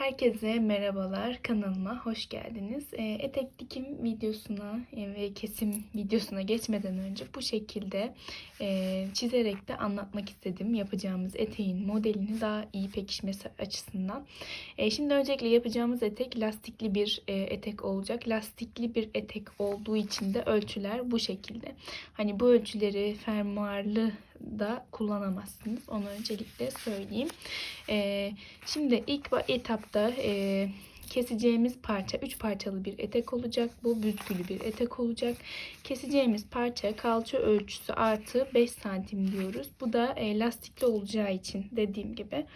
Herkese merhabalar kanalıma hoş geldiniz. E, etek dikim videosuna e, ve kesim videosuna geçmeden önce bu şekilde e, çizerek de anlatmak istedim yapacağımız eteğin modelini daha iyi pekişmesi açısından. E, şimdi öncelikle yapacağımız etek lastikli bir e, etek olacak. Lastikli bir etek olduğu için de ölçüler bu şekilde. Hani bu ölçüleri fermuarlı da kullanamazsınız. Onu öncelikle söyleyeyim. Ee, şimdi ilk etapta e, keseceğimiz parça 3 parçalı bir etek olacak. Bu büzgülü bir etek olacak. Keseceğimiz parça kalça ölçüsü artı 5 santim diyoruz. Bu da e, lastikli olacağı için dediğim gibi.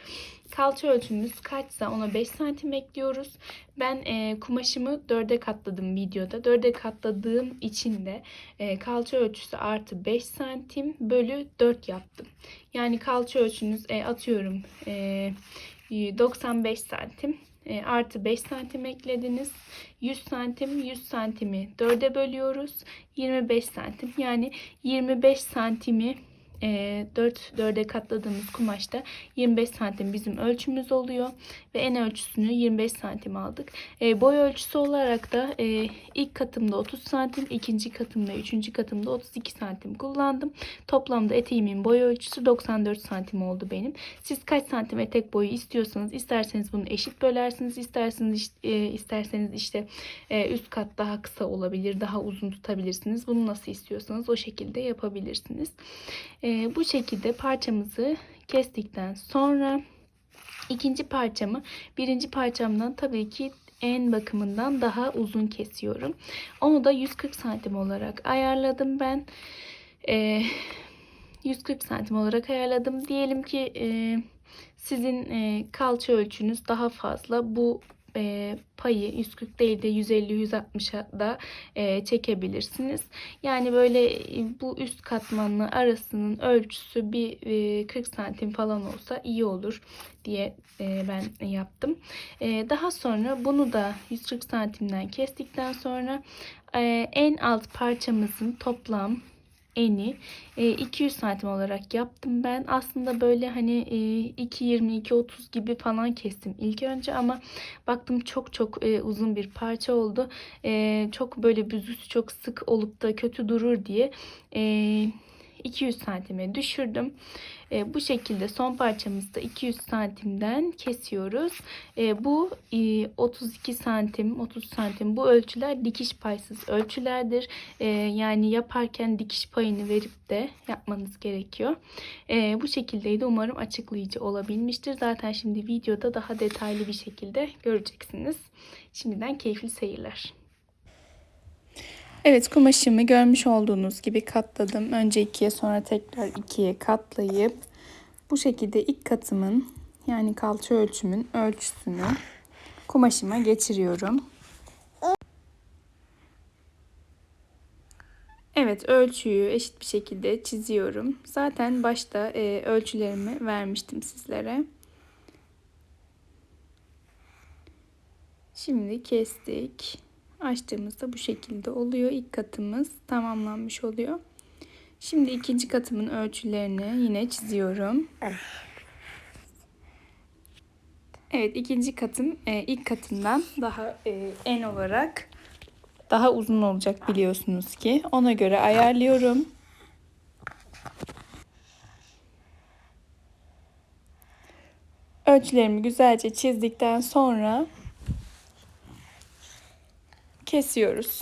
Kalça ölçümüz kaçsa ona 5 santim ekliyoruz. Ben e, kumaşımı 4'e katladım videoda. 4'e katladığım için de e, kalça ölçüsü artı 5 santim bölü 4 yaptım. Yani kalça ölçünüz e, atıyorum e, 95 santim e, artı 5 santim eklediniz. 100 santim 100 santimi 4'e bölüyoruz. 25 santim yani 25 santimi e, 4 4'e katladığımız kumaşta 25 santim bizim ölçümüz oluyor ve en ölçüsünü 25 santim aldık. E, boy ölçüsü olarak da e, ilk katımda 30 santim, ikinci katımda, üçüncü katımda 32 santim kullandım. Toplamda eteğimin boy ölçüsü 94 santim oldu benim. Siz kaç santim etek boyu istiyorsanız isterseniz bunu eşit bölersiniz, isterseniz işte, e, isterseniz işte e, üst kat daha kısa olabilir, daha uzun tutabilirsiniz. Bunu nasıl istiyorsanız o şekilde yapabilirsiniz. E, bu şekilde parçamızı kestikten sonra ikinci parçamı birinci parçamdan tabii ki en bakımından daha uzun kesiyorum. Onu da 140 santim olarak ayarladım ben. E, 140 santim olarak ayarladım. Diyelim ki e, sizin e, kalça ölçünüz daha fazla. Bu e, payı 140 değil de 150-160'a da e, çekebilirsiniz. Yani böyle e, bu üst katmanlı arasının ölçüsü bir e, 40 santim falan olsa iyi olur diye e, ben yaptım. E, daha sonra bunu da 140 santimden kestikten sonra e, en alt parçamızın toplam eni e, 200 santim olarak yaptım ben. Aslında böyle hani e, 2.20 2.30 gibi falan kestim ilk önce ama baktım çok çok e, uzun bir parça oldu. E, çok böyle büzüsü çok sık olup da kötü durur diye e, 200 santime düşürdüm. E, bu şekilde son parçamızda 200 santimden kesiyoruz. E, bu e, 32 santim, 30 santim bu ölçüler dikiş paysız ölçülerdir. E, yani yaparken dikiş payını verip de yapmanız gerekiyor. E, bu şekildeydi. Umarım açıklayıcı olabilmiştir. Zaten şimdi videoda daha detaylı bir şekilde göreceksiniz. Şimdiden keyifli seyirler. Evet kumaşımı görmüş olduğunuz gibi katladım. Önce ikiye sonra tekrar ikiye katlayıp bu şekilde ilk katımın yani kalça ölçümün ölçüsünü kumaşıma geçiriyorum. Evet ölçüyü eşit bir şekilde çiziyorum. Zaten başta e, ölçülerimi vermiştim sizlere. Şimdi kestik. Açtığımızda bu şekilde oluyor. İlk katımız tamamlanmış oluyor. Şimdi ikinci katımın ölçülerini yine çiziyorum. Evet ikinci katım e, ilk katımdan daha e, en olarak daha uzun olacak biliyorsunuz ki. Ona göre ayarlıyorum. Ölçülerimi güzelce çizdikten sonra kesiyoruz.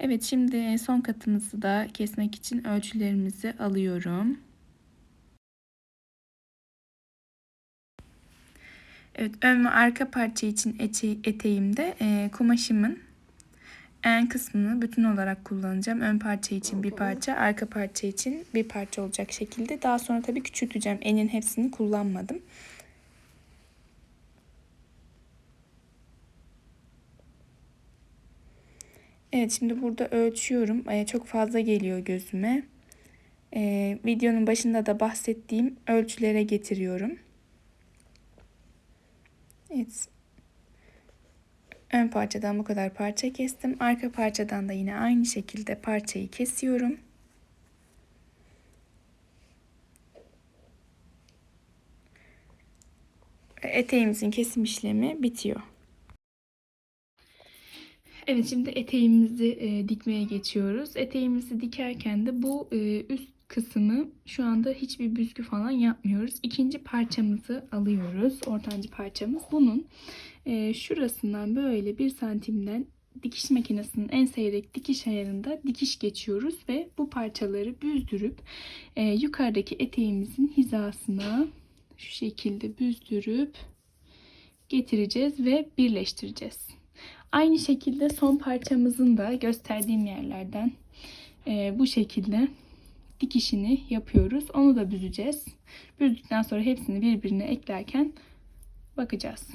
Evet şimdi son katımızı da kesmek için ölçülerimizi alıyorum. Evet ön ve arka parça için ete eteğimde e, kumaşımın en kısmını bütün olarak kullanacağım. Ön parça için bir parça, arka parça için bir parça olacak şekilde. Daha sonra tabii küçülteceğim. Enin hepsini kullanmadım. Evet şimdi burada ölçüyorum. Ee, çok fazla geliyor gözüme. Ee, videonun başında da bahsettiğim ölçülere getiriyorum. Evet. Ön parçadan bu kadar parça kestim. Arka parçadan da yine aynı şekilde parçayı kesiyorum. Eteğimizin kesim işlemi bitiyor. Evet şimdi eteğimizi e, dikmeye geçiyoruz. Eteğimizi dikerken de bu e, üst kısmı şu anda hiçbir büzgü falan yapmıyoruz. İkinci parçamızı alıyoruz. Ortancı parçamız. Bunun e, şurasından böyle bir santimden dikiş makinesinin en seyrek dikiş ayarında dikiş geçiyoruz ve bu parçaları büzdürüp e, yukarıdaki eteğimizin hizasına şu şekilde büzdürüp getireceğiz ve birleştireceğiz. Aynı şekilde son parçamızın da gösterdiğim yerlerden e, bu şekilde dikişini yapıyoruz. Onu da büzeceğiz. Büzdükten sonra hepsini birbirine eklerken bakacağız.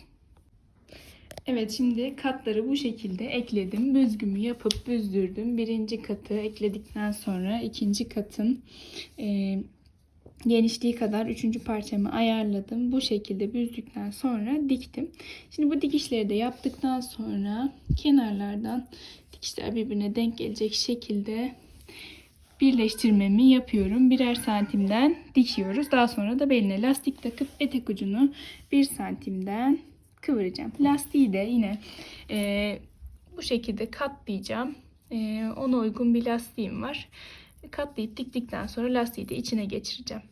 Evet şimdi katları bu şekilde ekledim. Büzgümü yapıp büzdürdüm. Birinci katı ekledikten sonra ikinci katın e, genişliği kadar üçüncü parçamı ayarladım. Bu şekilde büzdükten sonra diktim. Şimdi bu dikişleri de yaptıktan sonra kenarlardan dikişler birbirine denk gelecek şekilde birleştirmemi yapıyorum. Birer santimden dikiyoruz. Daha sonra da beline lastik takıp etek ucunu bir santimden kıvıracağım. Lastiği de yine e, bu şekilde katlayacağım. E, ona uygun bir lastiğim var. Katlayıp diktikten sonra lastiği de içine geçireceğim.